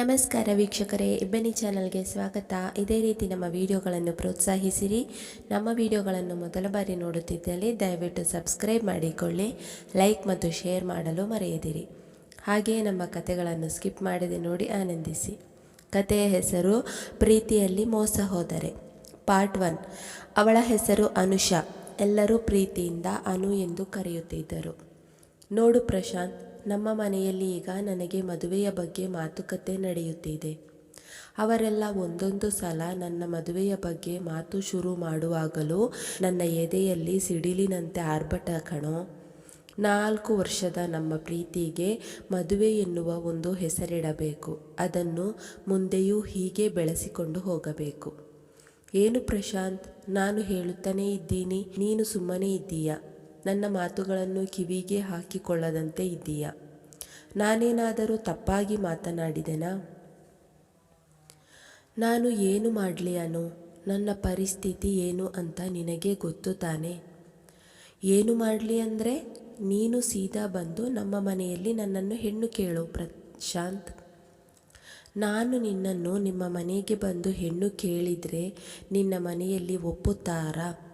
ನಮಸ್ಕಾರ ವೀಕ್ಷಕರೇ, ಇಬ್ಬನಿ ಚಾನಲ್ಗೆ ಸ್ವಾಗತ. ಇದೇ ರೀತಿ ನಮ್ಮ ವಿಡಿಯೋಗಳನ್ನು ಪ್ರೋತ್ಸಾಹಿಸಿರಿ. ನಮ್ಮ ವಿಡಿಯೋಗಳನ್ನು ಮೊದಲ ಬಾರಿ ನೋಡುತ್ತಿದ್ದಲ್ಲಿ ದಯವಿಟ್ಟು ಸಬ್ಸ್ಕ್ರೈಬ್ ಮಾಡಿಕೊಳ್ಳಿ, ಲೈಕ್ ಮತ್ತು ಶೇರ್ ಮಾಡಲು ಮರೆಯದಿರಿ. ಹಾಗೆಯೇ ನಮ್ಮ ಕತೆಗಳನ್ನು ಸ್ಕಿಪ್ ಮಾಡದೆ ನೋಡಿ ಆನಂದಿಸಿ. ಕತೆಯ ಹೆಸರು, ಪ್ರೀತಿಯಲ್ಲಿ ಮೋಸ ಹೋದರೆ. ಪಾರ್ಟ್ ಒನ್, ಅವಳ ಹೆಸರು ಅನುಷಾ. ಎಲ್ಲರೂ ಪ್ರೀತಿಯಿಂದ ಅನು ಎಂದು ಕರೆಯುತ್ತಿದ್ದರು. ನೋಡು ಪ್ರಶಾಂತ್ ನಮ್ಮ ಮನೆಯಲ್ಲಿ ಈಗ ನನಗೆ ಮದುವೆಯ ಬಗ್ಗೆ ಮಾತುಕತೆ ನಡೆಯುತ್ತಿದೆ. ಅವರೆಲ್ಲ ಒಂದೊಂದು ಸಲ ನನ್ನ ಮದುವೆಯ ಬಗ್ಗೆ ಮಾತು ಶುರು ಮಾಡುವಾಗಲೂ ನನ್ನ ಎದೆಯಲ್ಲಿ ಸಿಡಿಲಿನಂತೆ ಆರ್ಭಟ ಕಣೋ. ನಾಲ್ಕು ವರ್ಷದ ನಮ್ಮ ಪ್ರೀತಿಗೆ ಮದುವೆ ಎನ್ನುವ ಒಂದು ಹೆಸರಿಡಬೇಕು. ಅದನ್ನು ಮುಂದೆಯೂ ಹೀಗೆ ಬೆಳೆಸಿಕೊಂಡು ಹೋಗಬೇಕು. ಏನು ಪ್ರಶಾಂತ್, ನಾನು ಹೇಳುತ್ತಾನೇ ಇದ್ದೀನಿ, ನೀನು ಸುಮ್ಮನೆ ಇದ್ದೀಯ? ನನ್ನ ಮಾತುಗಳನ್ನು ಕಿವಿಗೆ ಹಾಕಿಕೊಳ್ಳದಂತೆ ಇದ್ದೀಯ? ನಾನೇನಾದರೂ ತಪ್ಪಾಗಿ ಮಾತನಾಡಿದೆನಾ? ನಾನು ಏನು ಮಾಡಲಿ ಅನು? ನನ್ನ ಪರಿಸ್ಥಿತಿ ಏನು ಅಂತ ನಿನಗೆ ಗೊತ್ತು ತಾನೆ? ಏನು ಮಾಡಲಿ ಅಂದರೆ, ನೀನು ಸೀದಾ ಬಂದು ನಮ್ಮ ಮನೆಯಲ್ಲಿ ನನ್ನನ್ನು ಹೆಣ್ಣು ಕೇಳು ಪ್ರಶಾಂತ್. ನಾನು ನಿನ್ನನ್ನು ನಿಮ್ಮ ಮನೆಗೆ ಬಂದು ಹೆಣ್ಣು ಕೇಳಿದರೆ ನಿನ್ನ ಮನೆಯಲ್ಲಿ ಒಪ್ಪುತ್ತಾರಾ?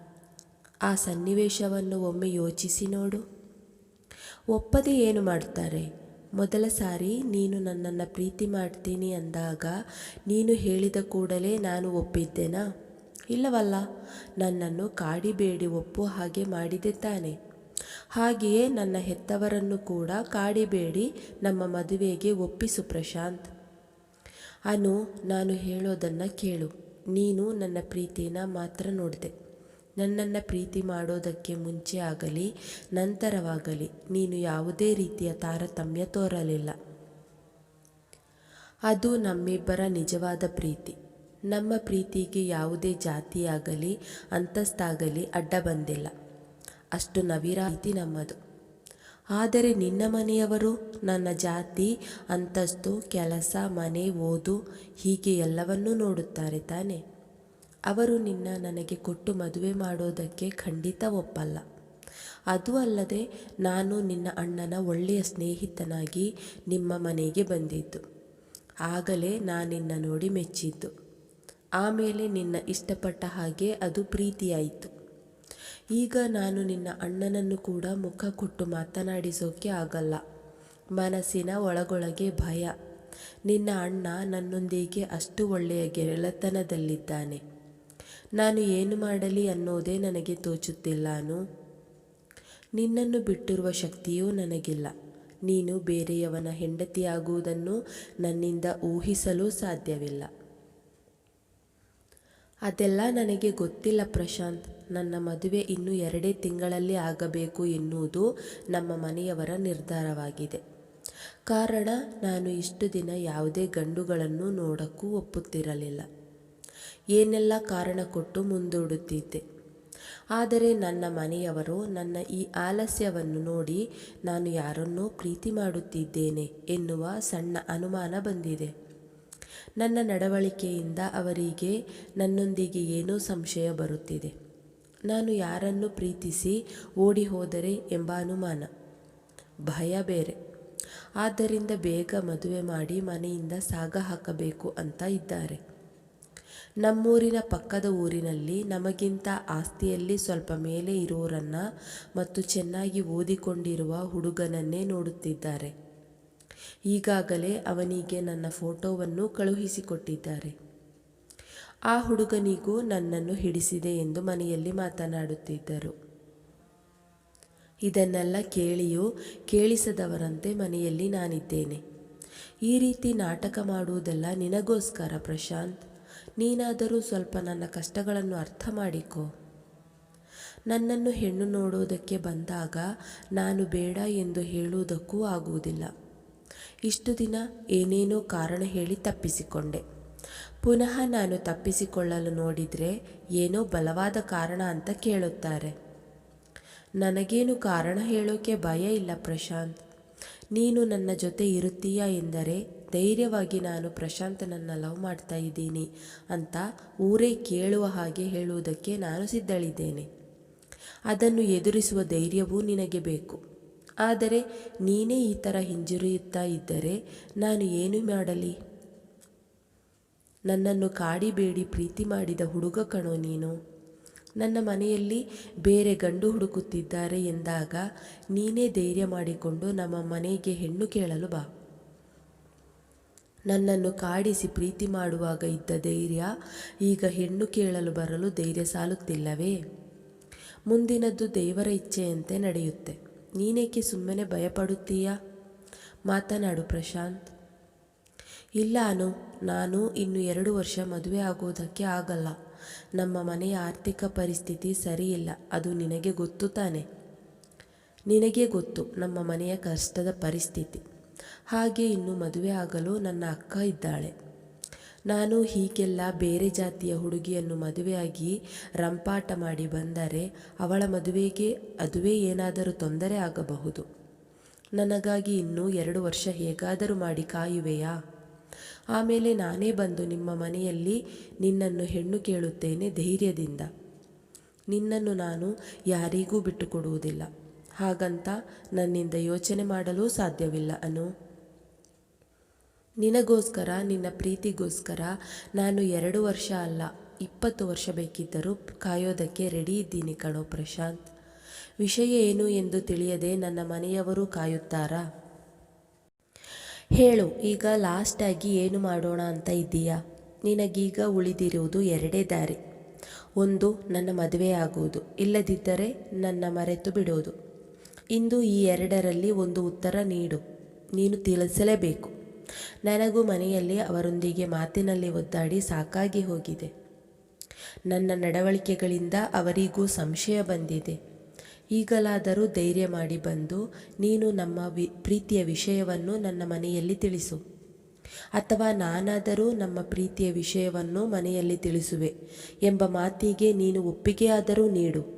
ಆ ಸನ್ನಿವೇಶವನ್ನು ಒಮ್ಮೆ ಯೋಚಿಸಿ ನೋಡು. ಒಪ್ಪದೆ ಏನು ಮಾಡ್ತಾರೆ ಮೊದಲ ಸಾರಿ ನೀನು ನನ್ನನ್ನು ಪ್ರೀತಿ ಮಾಡ್ತೀನಿ ಅಂದಾಗ ನೀನು ಹೇಳಿದ ಕೂಡಲೇ ನಾನು ಒಪ್ಪಿದ್ದೇನಾ? ಇಲ್ಲವಲ್ಲ, ನನ್ನನ್ನು ಕಾಡಿಬೇಡಿ ಒಪ್ಪು ಹಾಗೆ ಮಾಡಿದೆ ತಾನೆ. ಹಾಗೆಯೇ ನನ್ನ ಹೆತ್ತವರನ್ನು ಕೂಡ ಕಾಡಿಬೇಡಿ ನಮ್ಮ ಮದುವೆಗೆ ಒಪ್ಪಿಸು ಪ್ರಶಾಂತ್. ಅನು, ನಾನು ಹೇಳೋದನ್ನು ಕೇಳು. ನೀನು ನನ್ನ ಪ್ರೀತಿನ ಮಾತ್ರ ನೋಡಿದೆ. ನನ್ನನ್ನು ಪ್ರೀತಿ ಮಾಡೋದಕ್ಕೆ ಮುಂಚೆ ಆಗಲಿ, ನಂತರವಾಗಲಿ ನೀನು ಯಾವುದೇ ರೀತಿಯ ತಾರತಮ್ಯ ತೋರಲಿಲ್ಲ. ಅದು ನಮ್ಮಿಬ್ಬರ ನಿಜವಾದ ಪ್ರೀತಿ. ನಮ್ಮ ಪ್ರೀತಿಗೆ ಯಾವುದೇ ಜಾತಿಯಾಗಲಿ, ಅಂತಸ್ತಾಗಲಿ ಅಡ್ಡ ಬಂದಿಲ್ಲ. ಅಷ್ಟು ನವಿರ ಪ್ರೀತಿ ನಮ್ಮದು. ಆದರೆ ನಿನ್ನ ಮನೆಯವರು, ನನ್ನ ಜಾತಿ, ಅಂತಸ್ತು, ಕೆಲಸ, ಮನೆ, ಓದು ಹೀಗೆ ಎಲ್ಲವನ್ನೂ ನೋಡುತ್ತಾರೆ ತಾನೆ? ಅವರು ನಿನ್ನ ನನಗೆ ಕೊಟ್ಟು ಮದುವೆ ಮಾಡೋದಕ್ಕೆ ಖಂಡಿತ ಒಪ್ಪಲ್ಲ. ಅದು ಅಲ್ಲದೆ ನಾನು ನಿನ್ನ ಅಣ್ಣನ ಒಳ್ಳೆಯ ಸ್ನೇಹಿತನಾಗಿ ನಿಮ್ಮ ಮನೆಗೆ ಬಂದಿದ್ದು. ಆಗಲೇ ನಾನಿನ್ನ ನೋಡಿ ಮೆಚ್ಚಿದ್ದು. ಆಮೇಲೆ ನಿನ್ನ ಇಷ್ಟಪಟ್ಟ ಹಾಗೆ ಅದು ಪ್ರೀತಿಯಾಯಿತು. ಈಗ ನಾನು ನಿನ್ನ ಅಣ್ಣನನ್ನು ಕೂಡ ಮುಖ ಕೊಟ್ಟು ಮಾತನಾಡಿಸೋಕೆ ಆಗಲ್ಲ. ಮನಸ್ಸಿನ ಒಳಗೊಳಗೆ ಭಯ. ನಿನ್ನ ಅಣ್ಣ ನನ್ನೊಂದಿಗೆ ಅಷ್ಟು ಒಳ್ಳೆಯ ಗೆಳೆತನದಲ್ಲಿದ್ದಾನೆ. ನಾನು ಏನು ಮಾಡಲಿ ಅನ್ನೋದೇ ನನಗೆ ತೋಚುತ್ತಿಲ್ಲಾನು ನಿನ್ನನ್ನು ಬಿಟ್ಟಿರುವ ಶಕ್ತಿಯೂ ನನಗಿಲ್ಲ. ನೀನು ಬೇರೆಯವನ ಹೆಂಡತಿಯಾಗುವುದನ್ನು ನನ್ನಿಂದ ಊಹಿಸಲು ಸಾಧ್ಯವಿಲ್ಲ. ಅದೆಲ್ಲ ನನಗೆ ಗೊತ್ತಿಲ್ಲ ಪ್ರಶಾಂತ್. ನನ್ನ ಮದುವೆ ಇನ್ನು ಎರಡೇ ತಿಂಗಳಲ್ಲಿ ಆಗಬೇಕು ಎನ್ನುವುದು ನಮ್ಮ ಮನೆಯವರ ನಿರ್ಧಾರವಾಗಿದೆ. ಕಾರಣ, ನಾನು ಇಷ್ಟು ದಿನ ಯಾವುದೇ ಗಂಡುಗಳನ್ನು ನೋಡಕ್ಕೂ ಒಪ್ಪುತ್ತಿರಲಿಲ್ಲ. ಏನೆಲ್ಲ ಕಾರಣ ಕೊಟ್ಟು ಮುಂದೂಡುತ್ತಿದ್ದೆ. ಆದರೆ ನನ್ನ ಮನೆಯವರು ನನ್ನ ಈ ಆಲಸ್ಯವನ್ನು ನೋಡಿ, ನಾನು ಯಾರನ್ನೋ ಪ್ರೀತಿ ಮಾಡುತ್ತಿದ್ದೇನೆ ಎನ್ನುವ ಸಣ್ಣ ಅನುಮಾನ ಬಂದಿದೆ. ನನ್ನ ನಡವಳಿಕೆಯಿಂದ ಅವರಿಗೆ ನನ್ನೊಂದಿಗೆ ಏನೋ ಸಂಶಯ ಬರುತ್ತಿದೆ. ನಾನು ಯಾರನ್ನು ಪ್ರೀತಿಸಿ ಓಡಿ ಹೋದರೆ ಎಂಬ ಅನುಮಾನ. ಭಯ ಬೇರೆ. ಆದ್ದರಿಂದ ಬೇಗ ಮದುವೆ ಮಾಡಿ ಮನೆಯಿಂದ ಸಾಗ ಹಾಕಬೇಕು ಅಂತ ಇದ್ದಾರೆ. ನಮ್ಮೂರಿನ ಪಕ್ಕದ ಊರಿನಲ್ಲಿ ನಮಗಿಂತ ಆಸ್ತಿಯಲ್ಲಿ ಸ್ವಲ್ಪ ಮೇಲೆ ಇರೋರನ್ನ ಮತ್ತು ಚೆನ್ನಾಗಿ ಓದಿಕೊಂಡಿರುವ ಹುಡುಗನನ್ನೇ ನೋಡುತ್ತಿದ್ದಾರೆ. ಈಗಾಗಲೇ ಅವನಿಗೆ ನನ್ನ ಫೋಟೋವನ್ನು ಕಳುಹಿಸಿಕೊಟ್ಟಿದ್ದಾರೆ. ಆ ಹುಡುಗನಿಗೂ ನನ್ನನ್ನು ಹಿಡಿಸಿದೆ ಎಂದು ಮನೆಯಲ್ಲಿ ಮಾತನಾಡುತ್ತಿದ್ದರು. ಇದನ್ನೆಲ್ಲ ಕೇಳಿಯೂ ಕೇಳಿಸದವರಂತೆ ಮನೆಯಲ್ಲಿ ನಾನಿದ್ದೇನೆ. ಈ ರೀತಿ ನಾಟಕ ಮಾಡುವುದೆಲ್ಲ ನಿನಗೋಸ್ಕರ ಪ್ರಶಾಂತ್? ನೀನಾದರೂ ಸ್ವಲ್ಪ ನನ್ನ ಕಷ್ಟಗಳನ್ನು ಅರ್ಥ ಮಾಡಿಕೊ. ನನ್ನನ್ನು ಹೆಣ್ಣು ನೋಡೋದಕ್ಕೆ ಬಂದಾಗ ನಾನು ಬೇಡ ಎಂದು ಹೇಳುವುದಕ್ಕೂ ಆಗುವುದಿಲ್ಲ. ಇಷ್ಟು ದಿನ ಏನೇನೋ ಕಾರಣ ಹೇಳಿ ತಪ್ಪಿಸಿಕೊಂಡೆ. ಪುನಃ ನಾನು ತಪ್ಪಿಸಿಕೊಳ್ಳಲು ನೋಡಿದರೆ ಏನೋ ಬಲವಾದ ಕಾರಣ ಅಂತ ಕೇಳುತ್ತಾರೆ. ನನಗೇನು ಕಾರಣ ಹೇಳೋಕೆ ಭಯ ಇಲ್ಲ ಪ್ರಶಾಂತ್. ನೀನು ನನ್ನ ಜೊತೆ ಇರುತ್ತೀಯಾ ಎಂದರೆ ಧೈರ್ಯವಾಗಿ ನಾನು ಪ್ರಶಾಂತನನ್ನು ಲವ್ ಮಾಡ್ತಾ ಇದ್ದೀನಿ ಅಂತ ಊರೇ ಕೇಳುವ ಹಾಗೆ ಹೇಳುವುದಕ್ಕೆ ನಾನು ಸಿದ್ಧಳಿದ್ದೇನೆ. ಅದನ್ನು ಎದುರಿಸುವ ಧೈರ್ಯವೂ ನಿನಗೆ ಬೇಕು. ಆದರೆ ನೀನೇ ಈ ಥರ ಹಿಂಜರಿಯುತ್ತಾ ಇದ್ದರೆ ನಾನು ಏನು ಮಾಡಲಿ? ನನ್ನನ್ನು ಕಾಡಿಬೇಡಿ ಪ್ರೀತಿ ಮಾಡಿದ ಹುಡುಗ ಕಣೋ ನೀನು. ನನ್ನ ಮನೆಯಲ್ಲಿ ಬೇರೆ ಗಂಡು ಹುಡುಕುತ್ತಿದ್ದಾರೆ ಎಂದಾಗ ನೀನೇ ಧೈರ್ಯ ಮಾಡಿಕೊಂಡು ನಮ್ಮ ಮನೆಗೆ ಹೆಣ್ಣು ಕೇಳಲು ಬಾ. ನನ್ನನ್ನು ಕಾಡಿಸಿ ಪ್ರೀತಿ ಮಾಡುವಾಗ ಇದ್ದ ಧೈರ್ಯ ಈಗ ಹೆಣ್ಣು ಕೇಳಲು ಬರಲು ಧೈರ್ಯ ಸಾಲುತ್ತಿಲ್ಲವೇ? ಮುಂದಿನದ್ದು ದೇವರ ಇಚ್ಛೆಯಂತೆ ನಡೆಯುತ್ತೆ. ನೀನೇಕೆ ಸುಮ್ಮನೆ ಭಯಪಡುತ್ತೀಯಾ? ಮಾತನಾಡು ಪ್ರಶಾಂತ್. ಇಲ್ಲ ಅನು, ನಾನು ಇನ್ನು ಎರಡು ವರ್ಷ ಮದುವೆ ಆಗೋದಕ್ಕೆ ಆಗಲ್ಲ. ನಮ್ಮ ಮನೆಯ ಆರ್ಥಿಕ ಪರಿಸ್ಥಿತಿ ಸರಿಯಿಲ್ಲ, ಅದು ನಿನಗೆ ಗೊತ್ತು ತಾನೆ? ನಿನಗೆ ಗೊತ್ತು, ನಮ್ಮ ಮನೆಯ ಕಷ್ಟದ ಪರಿಸ್ಥಿತಿ. ಹಾಗೆ ಇನ್ನು ಮದುವೆ ಆಗಲು ನನ್ನ ಅಕ್ಕ ಇದ್ದಾಳೆ. ನಾನು ಹೀಗೆಲ್ಲ ಬೇರೆ ಜಾತಿಯ ಹುಡುಗಿಯನ್ನು ಮದುವೆಯಾಗಿ ರಂಪಾಟ ಮಾಡಿ ಬಂದರೆ ಅವಳ ಮದುವೆಗೆ ಅದುವೇ ಏನಾದರೂ ತೊಂದರೆ ಆಗಬಹುದು. ನನಗಾಗಿ ಇನ್ನೂ ಎರಡು ವರ್ಷ ಹೇಗಾದರೂ ಮಾಡಿ ಕಾಯುವೆಯಾ? ಆಮೇಲೆ ನಾನೇ ಬಂದು ನಿಮ್ಮ ಮನೆಯಲ್ಲಿ ನಿನ್ನನ್ನು ಹೆಣ್ಣು ಕೇಳುತ್ತೇನೆ ಧೈರ್ಯದಿಂದ. ನಿನ್ನನ್ನು ನಾನು ಯಾರಿಗೂ ಬಿಟ್ಟುಕೊಡುವುದಿಲ್ಲ. ಹಾಗಂತ ನನ್ನಿಂದ ಯೋಚನೆ ಮಾಡಲು ಸಾಧ್ಯವಿಲ್ಲ ಅನು. ನಿನಗೋಸ್ಕರ, ನಿನ್ನ ಪ್ರೀತಿಗೋಸ್ಕರ ನಾನು ಎರಡು ವರ್ಷ ಅಲ್ಲ, ಇಪ್ಪತ್ತು ವರ್ಷ ಬೇಕಿದ್ದರೂ ಕಾಯೋದಕ್ಕೆ ರೆಡಿ ಇದ್ದೀನಿ ಕಣೋ ಪ್ರಶಾಂತ್. ವಿಷಯ ಏನು ಎಂದು ತಿಳಿಯದೆ ನನ್ನ ಮನೆಯವರು ಕಾಯುತ್ತಾರಾ? ಹೇಳು, ಈಗ ಲಾಸ್ಟಾಗಿ ಏನು ಮಾಡೋಣ ಅಂತ ಇದ್ದೀಯಾ? ನಿನಗೀಗ ಉಳಿದಿರುವುದು ಎರಡೇ ದಾರಿ. ಒಂದು, ನನ್ನ ಮದುವೆ ಆಗುವುದು. ಇಲ್ಲದಿದ್ದರೆ ನನ್ನ ಮರೆತು ಬಿಡೋದು. ಇಂದು ಈ ಎರಡರಲ್ಲಿ ಒಂದು ಉತ್ತರ ನೀಡು. ನೀನು ತಿಳಿಸಲೇಬೇಕು. ನನಗೂ ಮನೆಯಲ್ಲಿ ಅವರೊಂದಿಗೆ ಮಾತಿನಲ್ಲಿ ಒದ್ದಾಡಿ ಸಾಕಾಗಿ ಹೋಗಿದೆ. ನನ್ನ ನಡವಳಿಕೆಗಳಿಂದ ಅವರಿಗೂ ಸಂಶಯ ಬಂದಿದೆ. ಈಗಲಾದರೂ ಧೈರ್ಯ ಮಾಡಿ ಬಂದು ನೀನು ನಮ್ಮ ವಿ, ಪ್ರೀತಿಯ ವಿಷಯವನ್ನು ನನ್ನ ಮನೆಯಲ್ಲಿ ತಿಳಿಸು. ಅಥವಾ ನಾನಾದರೂ ನಮ್ಮ ಪ್ರೀತಿಯ ವಿಷಯವನ್ನು ಮನೆಯಲ್ಲಿ ತಿಳಿಸುವೆ ಎಂಬ ಮಾತಿಗೆ ನೀನು ಒಪ್ಪಿಗೆಯಾದರೂ ನೀಡು.